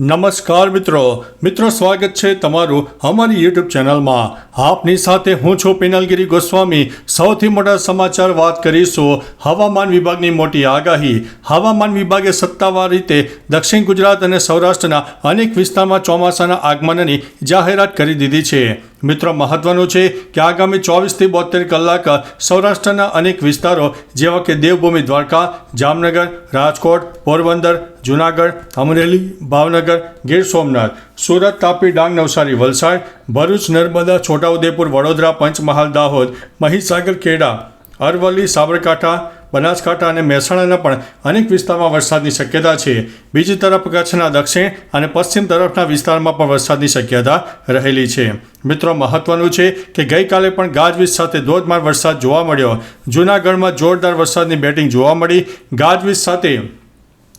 નમસ્કાર મિત્રો. મિત્રો, સ્વાગત છે તમારું અમારી યુટ્યુબ ચેનલમાં. આપની સાથે હું છું પિનલગીરી ગોસ્વામી. સૌથી મોટા સમાચાર વાત કરીશું હવામાન વિભાગની મોટી આગાહી. હવામાન વિભાગે સત્તાવાર રીતે દક્ષિણ ગુજરાત અને સૌરાષ્ટ્રના અનેક વિસ્તારમાં ચોમાસાના આગમનની જાહેરાત કરી દીધી છે. મિત્રો, મહત્વનું છે કે આગામી ચોવીસથી બોતેર કલાક સૌરાષ્ટ્રના અનેક વિસ્તારો, જેવા કે દેવભૂમિ, દ્વારકા, જામનગર, રાજકોટ, પોરબંદર, જુનાગઢ, અમરેલી, ભાવનગર, ગીર સોમનાથ, સુરત, તાપી, ડાંગ, નવસારી, વલસાડ, ભરૂચ, નર્મદા, છોટાઉદેપુર, વડોદરા, પંચમહાલ, દાહોદ, મહીસાગર, ખેડા, અરવલ્લી, સાબરકાંઠા બનાસકાંઠા અને મહેસાણાના પણ અનેક વિસ્તારમાં વરસાદની શક્યતા છે. બીજી તરફ કચ્છના દક્ષિણ અને પશ્ચિમ તરફના વિસ્તારમાં પણ વરસાદની શક્યતા રહેલી છે. મિત્રો, મહત્વનું છે કે ગઈકાલે પણ ગાજવીજ સાથે ધોધમાર વરસાદ જોવા મળ્યો. જૂનાગઢમાં જોરદાર વરસાદની બેટિંગ જોવા મળી. ગાજવીજ સાથે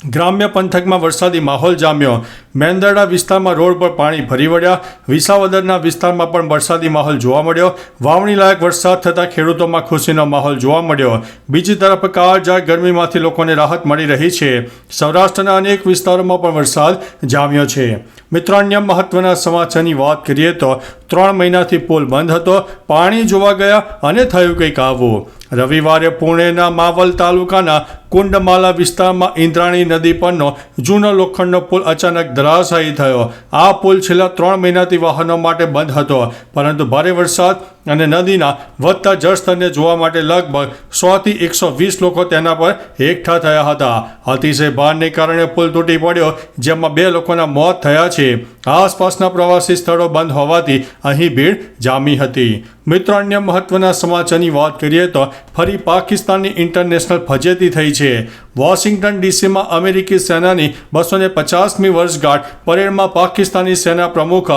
ગ્રામ્ય પંથકમાં વરસાદી માહોલ જામ્યો. મેંદરડા વિસ્તારમાં રોડ પર પાણી ભરી વળ્યા. વિસાવદરના વિસ્તારમાં પણ વરસાદી માહોલ જોવા મળ્યો. વાવણી લાયક વરસાદ થતાં ખેડૂતોમાં ખુશીનો માહોલ જોવા મળ્યો. બીજી તરફ કાળજાળ ગરમીમાંથી લોકોને રાહત મળી રહી છે. સૌરાષ્ટ્રના અનેક વિસ્તારોમાં પણ વરસાદ જામ્યો છે. મિત્રો, અન્ય મહત્વના સમાચારની વાત કરીએ તો ત્રણ મહિનાથી પુલ બંધ હતો. પાણી જોવા ગયા અને થયું કંઈક આવું. રવિવારે પુણેના માવલ તાલુકાના કુંડમાલા વિસ્તારમાં ઇન્દ્રાણી નદી પરનો જૂનો લોખંડનો પુલ અચાનક ધરાશાયી થયો. આ પુલ છેલ્લા ત્રણ મહિનાથી વાહનો માટે બંધ હતો, પરંતુ ભારે વરસાદ અને નદીના વધતા જળસ્તરને જોવા માટે લગભગ સોથી એકસો વીસ લોકો તેના પર એકઠા થયા હતા. અતિશય ભારને કારણે પુલ તૂટી પડ્યો, જેમાં બે લોકોના મોત થયા છે. આસપાસના પ્રવાસી સ્થળો બંધ હોવાથી અહીં ભીડ જામી હતી. મિત્રો, અન્ય મહત્વના સમાચારની વાત કરીએ તો ફરી પાકિસ્તાનની ઇન્ટરનેશનલ ફજેતી થઈ છે. વોશિંગ્ટન ડીસીમાં અમેરિકી સેનાની બસો ને પચાસમી વર્ષગાંઠ પરેડમાં પાકિસ્તાની સેના પ્રમુખ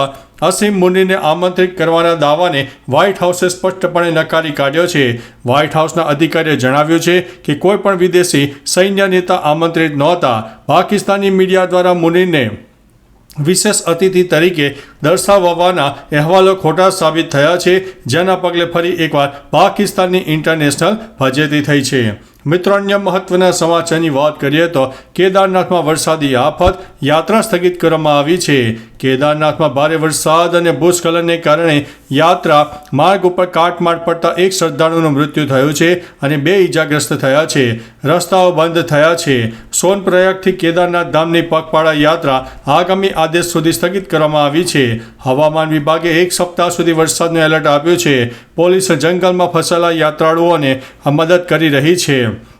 અસીમ મુનીને આમંત્રિત કરવાના દાવાને વ્હાઇટ હાઉસે સ્પષ્ટપણે નકારી કાઢ્યો છે. વ્હાઇટ હાઉસના અધિકારીએ જણાવ્યું છે કે કોઈ પણ વિદેશી સૈન્ય નેતા આમંત્રિત નહોતા. પાકિસ્તાની મીડિયા દ્વારા મુનીને વિશેષ અતિથિ તરીકે દર્શાવવાના અહેવાલો ખોટા સાબિત થયા છે. જેના પગલે ફરી એકવાર પાકિસ્તાનની ઇન્ટરનેશનલ ફજેતી થઈ છે. મિત્રો, અન્ય મહત્વના સમાચારની વાત કરીએ તો કેદારનાથમાં વરસાદી આફત યાત્રા સ્થગિત કરવામાં આવી છે. કેદારનાથમાં ભારે વરસાદ અને ભૂસ્ખલનને કારણે યાત્રા માર્ગ ઉપર કાટમાળ પડતા એક શ્રદ્ધાળુનું મૃત્યુ થયું છે અને બે ઇજાગ્રસ્ત થયા છે. રસ્તાઓ બંધ થયા છે. સોનપ્રયાગથી કેદારનાથ ધામની પગપાળા યાત્રા આગામી આદેશ સુધી સ્થગિત કરવામાં આવી છે. હવામાન વિભાગે એક સપ્તાહ સુધી વરસાદનું એલર્ટ આપ્યું છે. પોલીસ જંગલમાં ફસાયેલા યાત્રાળુઓને મદદ કરી રહી છે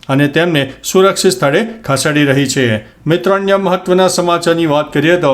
અને તેમને સુરક્ષિત સ્થળે ખસેડી રહી છે. મિત્રો, અન્ય મહત્વના સમાચારની વાત કરીએ તો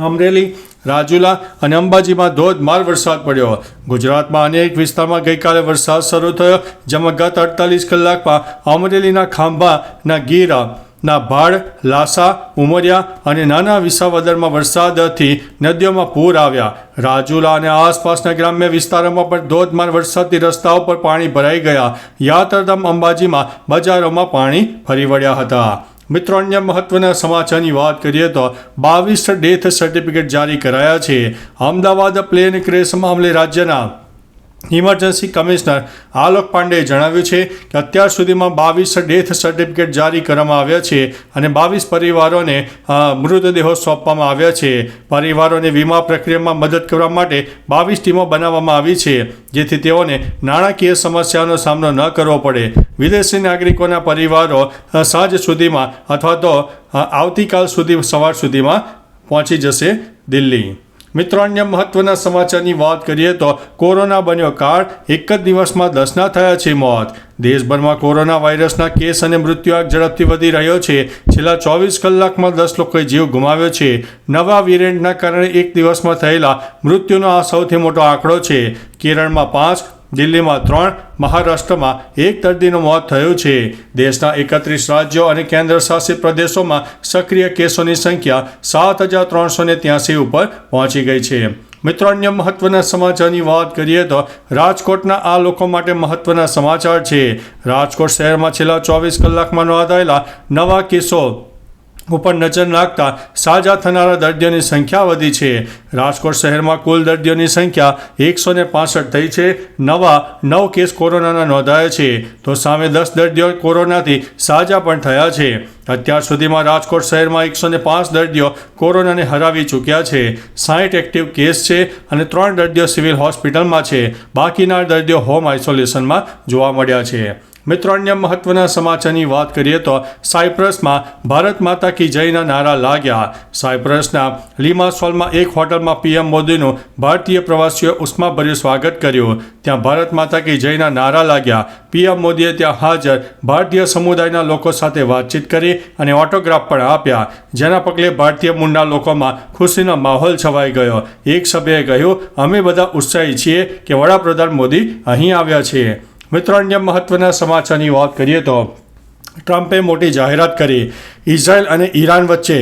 અમરેલી, રાજુલા અને અંબાજીમાં ધોધમાર વરસાદ પડ્યો. ગુજરાતમાં અનેક વિસ્તારમાં ગઈકાલે વરસાદ શરૂ થયો, જેમાં ગત અડતાલીસ કલાકમાં અમરેલીના ખાંભાના ગીરા, ના ભાડ, લાસા, ઉમરિયા અને નાના વિસાવદરમાં વરસાદથી નદીઓમાં પૂર આવ્યા. રાજુલા અને આસપાસના ગ્રામ્ય વિસ્તારોમાં પણ ધોધમાર વરસાદથી રસ્તાઓ પર પાણી ભરાઈ ગયા. યાત્રાધામ અંબાજીમાં બજારોમાં પાણી ફરી વળ્યા હતા. મિત્રો, અન્ય મહત્વના સમાચારની વાત કરીએ તો બાવીસ ડેથ સર્ટિફિકેટ જારી કરાયા છે. અમદાવાદ પ્લેન ક્રેશ મામલે રાજ્યના ઇમરજન્સી કમિશનર આલોક પાંડેએ જણાવ્યું છે કે અત્યાર સુધીમાં બાવીસ ડેથ સર્ટિફિકેટ જારી કરવામાં આવ્યા છે અને બાવીસ પરિવારોને મૃતદેહો સોંપવામાં આવ્યા છે. પરિવારોને વીમા પ્રક્રિયામાં મદદ કરવા માટે બાવીસ ટીમો બનાવવામાં આવી છે, જેથી તેઓને નાણાકીય સમસ્યાનો સામનો ન કરવો પડે. વિદેશી નાગરિકોના પરિવારો સાંજ સુધીમાં અથવા તો આવતીકાલ સુધી, સવાર સુધીમાં પહોંચી જશે દિલ્હી. મિત્રો અન્ય મહત્વના સમાચારની વાત કરીએ તો કોરોના બન્યો કાળ એક જ દિવસમાં દસના થયા છે મોત. દેશભરમાં કોરોના વાયરસના કેસ અને મૃત્યુઆંક ઝડપથી વધી રહ્યો છે. છેલ્લા ચોવીસ કલાકમાં દસ લોકોએ જીવ ગુમાવ્યો છે. નવા વેરિયન્ટના કારણે એક દિવસમાં થયેલા મૃત્યુનો આ સૌથી મોટો આંકડો છે. કેરળમાં પાંચ દિલ્હીમાં ત્રણ, મહારાષ્ટ્રમાં એક દર્દીનું મોત થયું છે. દેશના એકત્રીસ રાજ્યો અને કેન્દ્ર શાસિત પ્રદેશોમાં સક્રિય કેસોની સંખ્યા સાત હજાર ત્રણસો ને ત્યાસી ઉપર પહોંચી ગઈ છે. મિત્રો, અન્ય મહત્વના સમાચારની વાત કરીએ તો રાજકોટના આ લોકો માટે મહત્વના સમાચાર છે. રાજકોટ શહેરમાં છેલ્લા ચોવીસ કલાકમાં નોંધાયેલા નવા કેસો ઉપર નજર નાખતા સાજા થનારા દર્દીઓની સંખ્યા વધી છે. રાજકોટ શહેરમાં કુલ દર્દીઓની સંખ્યા એકસો ને પાસઠ થઈ છે. નવા નવ કેસ કોરોનાના નોંધાયા છે. તો સામે દસ દર્દીઓ કોરોનાથી સાજા પણ થયા છે. અત્યાર સુધીમાં રાજકોટ શહેરમાં એકસો ને પાંચ દર્દીઓ કોરોનાને હરાવી ચૂક્યા છે. સાઠ એક્ટિવ કેસ છે અને ત્રણ દર્દીઓ સિવિલ હોસ્પિટલમાં છે. બાકીના દર્દીઓ હોમ આઇસોલેશનમાં જોવા મળ્યા છે. મિત્રો, અન્ય મહત્વના સમાચારની વાત કરીએ તો સાયપ્રસમાં ભારત માતા કી જયના નારા લાગ્યા. સાયપ્રસના લીમાસોલમાં એક હોટલમાં પીએમ મોદીનું ભારતીય પ્રવાસીઓએ ઉષ્માભર્યું સ્વાગત કર્યું. ત્યાં ભારત માતા કી જયના નારા લાગ્યા. પીએમ મોદીએ ત્યાં હાજર ભારતીય સમુદાયના લોકો સાથે વાતચીત કરી અને ઓટોગ્રાફ પણ આપ્યા. જેના પગલે ભારતીય મૂળના લોકોમાં ખુશીનો માહોલ છવાઈ ગયો. એક સભ્યએ કહ્યું, અમે બધા ઉત્સાહી છીએ કે વડાપ્રધાન મોદી અહીં આવ્યા છે મિત્રો, અન્ય મહત્વના સમાચારની વાત કરીએ તો ટ્રમ્પે મોટી જાહેરાત કરી. ઇઝરાયલ અને ઈરાન વચ્ચે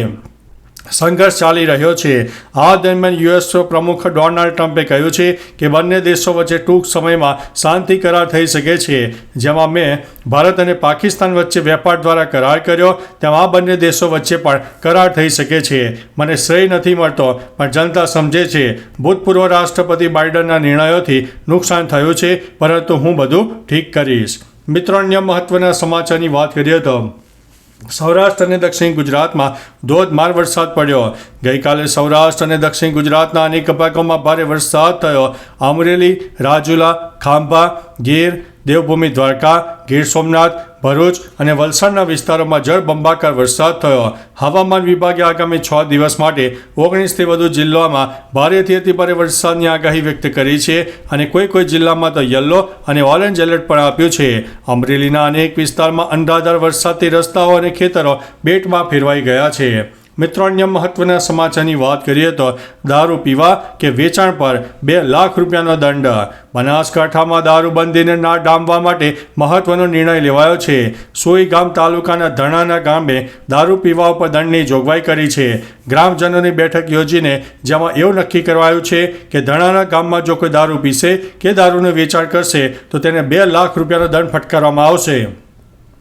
સંઘર્ષ ચાલી રહ્યો છે. આ દરમિયાન યુએસ પ્રમુખ ડોનાલ્ડ ટ્રમ્પે કહ્યું છે કે બંને દેશો વચ્ચે ટૂંક સમયમાં શાંતિ કરાર થઈ શકે છે. જેમાં મેં ભારત અને પાકિસ્તાન વચ્ચે વેપાર દ્વારા કરાર કર્યો. તેમ આ બંને દેશો વચ્ચે પણ કરાર થઈ શકે છે. મને શ્રેય નથી મળતો, પણ જનતા સમજે છે. ભૂતપૂર્વ રાષ્ટ્રપતિ બાઇડનના નિર્ણયોથી નુકસાન થયું છે. પરંતુ હું બધું ઠીક કરીશ. મિત્રો, અન્ય મહત્વના સમાચારની વાત કરીએ તો સૌરાષ્ટ્ર અને દક્ષિણ ગુજરાતમાં ધોધમાર વરસાદ પડ્યો. ગઈકાલે સૌરાષ્ટ્ર અને દક્ષિણ ગુજરાતના અનેક ભાગોમાં ભારે વરસાદ થયો. અમરેલી, રાજુલા, ખાંભા, ગીર દેવભૂમિ દ્વારકા, ગીર સોમનાથ, ભરૂચ અને વલસાડના વિસ્તારોમાં જળબંબાકાર વરસાદ થયો. હવામાન વિભાગે આગામી છ દિવસ માટે ઓગણીસથી વધુ જિલ્લામાં ભારેથી અતિભારે વરસાદની આગાહી વ્યક્ત કરી છે અને કોઈ કોઈ જિલ્લામાં તો યલો અને ઓરેન્જ એલર્ટ પણ આપ્યું છે. અમરેલીના અનેક વિસ્તારમાં અંધાધાર વરસાદથી રસ્તાઓ અને ખેતરો બેટમાં ફેરવાઈ ગયા છે. મિત્રો, અન્ય મહત્વના સમાચારની વાત કરીએ તો દારૂ પીવા કે વેચાણ પર બે લાખ રૂપિયાનો દંડ. બનાસકાંઠામાં દારૂબંધીને ના ડામવા માટે મહત્વનો નિર્ણય લેવાયો છે. સોઈ ગામ તાલુકાના ધણાના ગામે દારૂ પીવા ઉપર દંડની જોગવાઈ કરી છે. ગ્રામજનોની બેઠક યોજીને જેમાં એવું નક્કી કરવાયું છે કે ધણાના ગામમાં જો કોઈ દારૂ પીશે કે દારૂનું વેચાણ કરશે, તો તેને બે લાખ રૂપિયાનો દંડ ફટકારવામાં આવશે.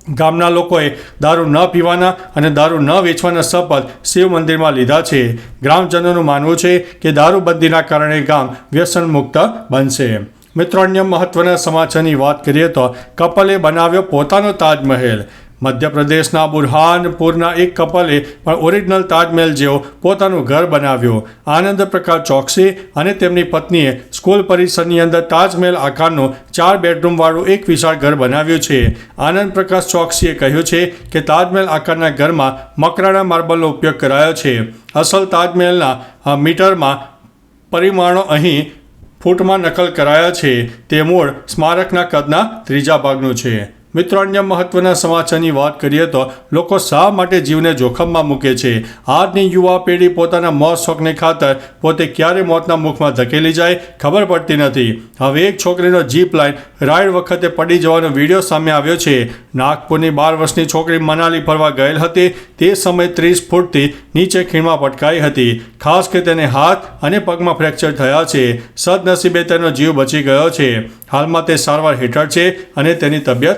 ગામના લોકોએ દારૂ ન પીવાના અને દારૂ ન વેચવાના શપથ શિવ મંદિરમાં લીધા છે. ગ્રામજનોનું માનવું છે કે દારૂબંધીના કારણે ગામ વ્યસન મુક્ત બનશે. મિત્રો, અન્ય મહત્વના સમાચારની વાત કરીએ તો કપલે બનાવ્યો પોતાનો તાજમહેલ. મધ્યપ્રદેશના બુરહાનપુરના એક કપલે પણ ઓરિજિનલ તાજમહેલ જેવો પોતાનું ઘર બનાવ્યું. આનંદ પ્રકાશ ચોકસી અને તેમની પત્નીએ સ્કૂલ પરિસરની અંદર તાજમહેલ આકારનું ચાર બેડરૂમવાળું એક વિશાળ ઘર બનાવ્યું છે. આનંદ પ્રકાશ ચોકસીએ કહ્યું છે કે તાજમહેલ આકારના ઘરમાં મકરાણા માર્બલનો ઉપયોગ કરાયો છે. અસલ તાજમહેલના મીટરમાં પરિમાણો અહીં ફૂટમાં નકલ કરાયા છે. તે મૂળ સ્મારકના કદના ત્રીજા ભાગનું છે. મિત્રો અન્ય મહત્વના સમાચારની વાત કરીએ તો લોકો શા માટે જીવને જોખમમાં મૂકે છે? આજની યુવા પેઢી પોતાના મોત શોખને ખાતર પોતે ક્યારે મોતના મુખમાં ધકેલી જાય ખબર પડતી નથી. હવે એક છોકરીનો જીપ લાઇન રાઈડ વખતે પડી જવાનો વીડિયો સામે આવ્યો છે. નાગપુરની બાર વર્ષની છોકરી મનાલી ફરવા ગયેલ હતી. તે સમયે ત્રીસ ફૂટથી નીચે ખીણમાં પટકાઈ હતી. ખાસ કે તેને હાથ અને પગમાં ફ્રેક્ચર થયા છે. સદનસીબે તેનો જીવ બચી ગયો છે. હાલમાં તે સારવાર હેઠળ છે અને તેની તબિયત